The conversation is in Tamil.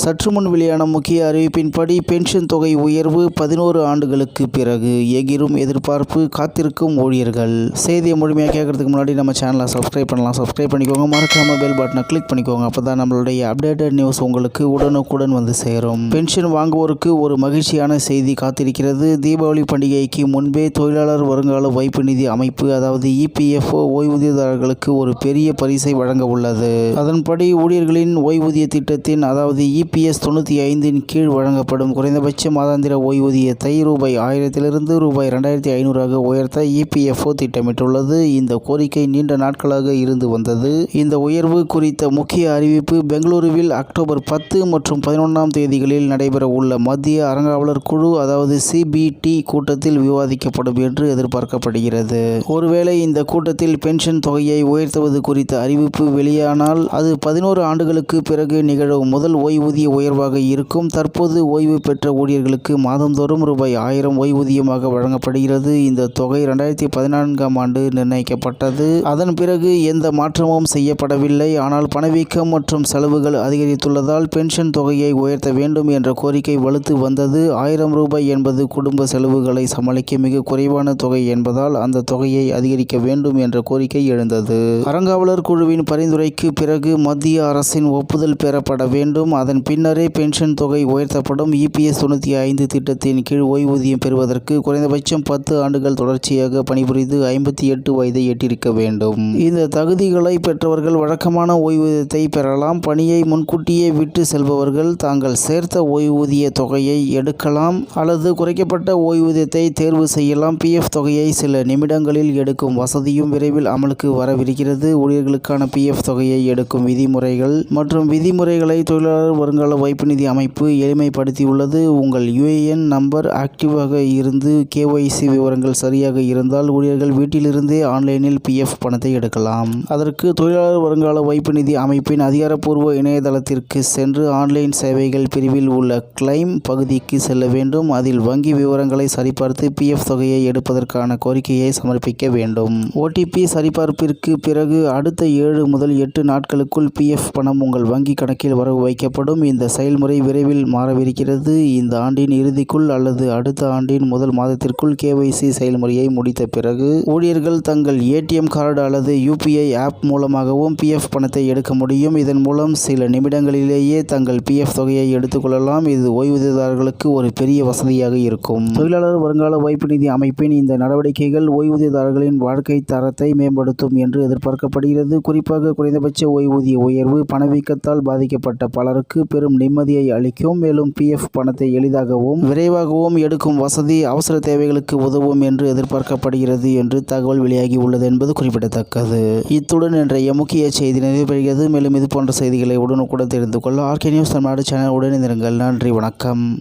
சற்று முன் வெளியான முக்கிய அறிவிப்பின்படி பென்ஷன் தொகை உயர்வு பதினோரு ஆண்டுகளுக்கு பிறகு எகிரும் எதிர்பார்ப்பு காத்திருக்கும் ஊழியர்கள். செய்தியை முழுமையாக கேட்கறதுக்கு முன்னாடி நம்ம சேனலை சப்ஸ்கிரைப் பண்ணலாம். சப்ஸ்கிரைப் பண்ணிக்கோங்க. மறக்காம பெல் பட்டனை கிளிக் பண்ணிக்கோங்க. அப்போ தான் நம்மளுடைய அப்டேட்டட் நியூஸ் உங்களுக்கு உடனுக்குடன் வந்து சேரும். பென்ஷன் வாங்குவோருக்கு ஒரு மகிழ்ச்சியான செய்தி காத்திருக்கிறது. தீபாவளி பண்டிகைக்கு முன்பே தொழிலாளர் வருங்கால வைப்பு நிதி அமைப்பு அதாவது இபிஎஃப்ஓ ஓய்வூதியதாரர்களுக்கு ஒரு பெரிய பரிசை வழங்க உள்ளது. அதன்படி ஊழியர்களின் ஓய்வூதிய திட்டத்தின் அதாவது இபிஎஸ் தொண்ணூற்றி ஐந்தின் கீழ் வழங்கப்படும் குறைந்தபட்ச மாதாந்திர ஓய்வூதியத்தை ரூபாய் ஆயிரத்திலிருந்து ரூபாய் ரெண்டாயிரத்தி ஐநூறாக உயர்த்த இபிஎஃப்ஓ திட்டமிட்டுள்ளது. இந்த கோரிக்கை நீண்ட நாட்களாக இருந்து வந்தது. இந்த உயர்வு குறித்த முக்கிய அறிவிப்பு பெங்களூருவில் அக்டோபர் பத்து மற்றும் பதினொன்றாம் தேதிகளில் நடைபெற உள்ள மத்திய அறங்காவலர் குழு அதாவது சிபிடி கூட்டத்தில் விவாதிக்கப்படும் என்று எதிர்பார்க்கப்படுகிறது. ஒருவேளை இந்த கூட்டத்தில் பென்ஷன் தொகையை உயர்த்துவது குறித்த அறிவிப்பு வெளியானால் அது பதினோரு ஆண்டுகளுக்கு பிறகு நிகழும் முதல் ஓய்வூதிய உயர்வாக இருக்கும். தற்போது ஓய்வு பெற்ற ஊழியர்களுக்கு மாதந்தோறும் ரூபாய் ஆயிரம் ஓய்வூதியமாக வழங்கப்படுகிறது. இந்த தொகை ரெண்டாயிரத்தி பதினான்காம் ஆண்டு நிர்ணயிக்கப்பட்டது. அதன் பிறகு எந்த மாற்றமும் செய்யப்படவில்லை. ஆனால் பணவீக்கம் மற்றும் செலவுகள் அதிகரித்துள்ளதால் பென்ஷன் தொகையை உயர்த்த வேண்டும் என்ற கோரிக்கை வலுத்து வந்தது. ஆயிரம் ரூபாய் என்பது குடும்ப செலவுகளை சமாளிக்க மிக குறைவான தொகை என்பதால் அந்த தொகையை அதிகரிக்க வேண்டும் என்ற கோரிக்கை எழுந்தது. அறங்காவலர் குழுவின் பரிந்துரைக்கு பிறகு மத்திய அரசின் ஒப்புதல் பெறப்பட வேண்டும். அதன் பின்னரே பென்ஷன் தொகை உயர்த்தப்படும். இபிஎஸ் தொண்ணூற்றி ஐந்து திட்டத்தின் கீழ் ஓய்வூதியம் பெறுவதற்கு குறைந்தபட்சம் பத்து ஆண்டுகள் தொடர்ச்சியாக பணிபுரிந்து ஐம்பத்தி எட்டு வயதை எட்டியிருக்க வேண்டும். இந்த தகுதிகளை பெற்றவர்கள் வழக்கமான ஓய்வூதியத்தை பெறலாம். பணியை முன்கூட்டியே விட்டு செல்பவர்கள் தாங்கள் சேர்த்த ஓய்வூதிய தொகையை எடுக்கலாம் அல்லது குறைக்கப்பட்ட ஓய்வூதியத்தை தேர்வு செய்யலாம். பிஎஃப் தொகையை சில நிமிடங்களில் எடுக்கும் வசதியும் விரைவில் அமலுக்கு வரவிருக்கிறது. ஊழியர்களுக்கான பிஎஃப் தொகையை எடுக்கும் விதிமுறைகள் மற்றும் விதிமுறைகளை தொழிலாளர் வருங்கால வைப்பு நிதி அமைப்பு எளிமைப்படுத்தியுள்ளது. உங்கள் யுஏஎன் நம்பர் ஆக்டிவாக இருந்து கேஒய்சி விவரங்கள் சரியாக இருந்தால் ஊழியர்கள் வீட்டிலிருந்தே ஆன்லைனில் பிஎஃப் பணத்தை எடுக்கலாம். அதற்கு தொழிலாளர் வருங்கால வைப்பு நிதி அமைப்பின் அதிகாரப்பூர்வ இணையதளத்திற்கு சென்று ஆன்லைன் சேவைகள் பிரிவில் உள்ள கிளைம் பகுதிக்கு செல்ல வேண்டும். அதில் வங்கி விவரங்களை சரிபார்த்து பிஎஃப் தொகையை எடுப்பதற்கான கோரிக்கையை சமர்ப்பிக்க வேண்டும். ஓடிபி சரிபார்ப்பிற்கு பிறகு அடுத்த ஏழு முதல் எட்டு நாட்களுக்குள் பிஎஃப் பணம் உங்கள் வங்கி கணக்கில் வரவு வைக்கப்படும். இந்த செயல்முறை விரைவில் மாறவிருக்கிறது. இந்த ஆண்டின் இறுதிக்குள் அல்லது அடுத்த ஆண்டின் முதல் மாதத்திற்குள் கேஒய்சி செயல்முறையை முடித்த பிறகு ஊழியர்கள் தங்கள் ஏடிஎம் கார்டு அல்லது யூபிஐ ஆப் மூலமாகவும் பிஎஃப் பணத்தை எடுக்க முடியும். இதன் மூலம் சில நிமிடங்களிலேயே தங்கள் பிஎஃப் தொகையை எடுத்துக்கொள்ளலாம் இது ஓய்வூதியதாரர்களுக்கு ஒரு பெரிய வசதியாக இருக்கும். தொழிலாளர் வருங்கால வைப்பு நிதி அமைப்பின் இந்த நடவடிக்கைகள் ஓய்வூதியதாரர்களின் வாழ்க்கை தரத்தை மேம்படுத்தும் என்று எதிர்பார்க்கப்படுகிறது. குறிப்பாக குறைந்தபட்ச ஓய்வூதிய உயர்வு பணவீக்கத்தால் பாதிக்கப்பட்ட பலருக்கு பெரும் நிம்மதியை அளிக்கும். மேலும் பிஎஃப் பணத்தை எளிதாகவும் விரைவாகவும் எடுக்கும் வசதி அவசர தேவைகளுக்கு உதவும் என்று எதிர்பார்க்கப்படுகிறது என்று தகவல் வெளியாகி உள்ளது என்பது குறிப்பிடத்தக்கது. இத்துடன் இன்றைய முக்கிய செய்தி நிறைவு மேலும் இது போன்ற செய்திகளை உடனுக்குடன் தெரிந்து கொள்ள ஆர்கே நியூஸ் தமிழ்நாடு சேனல் உடனிருங்கள் நன்றி வணக்கம்.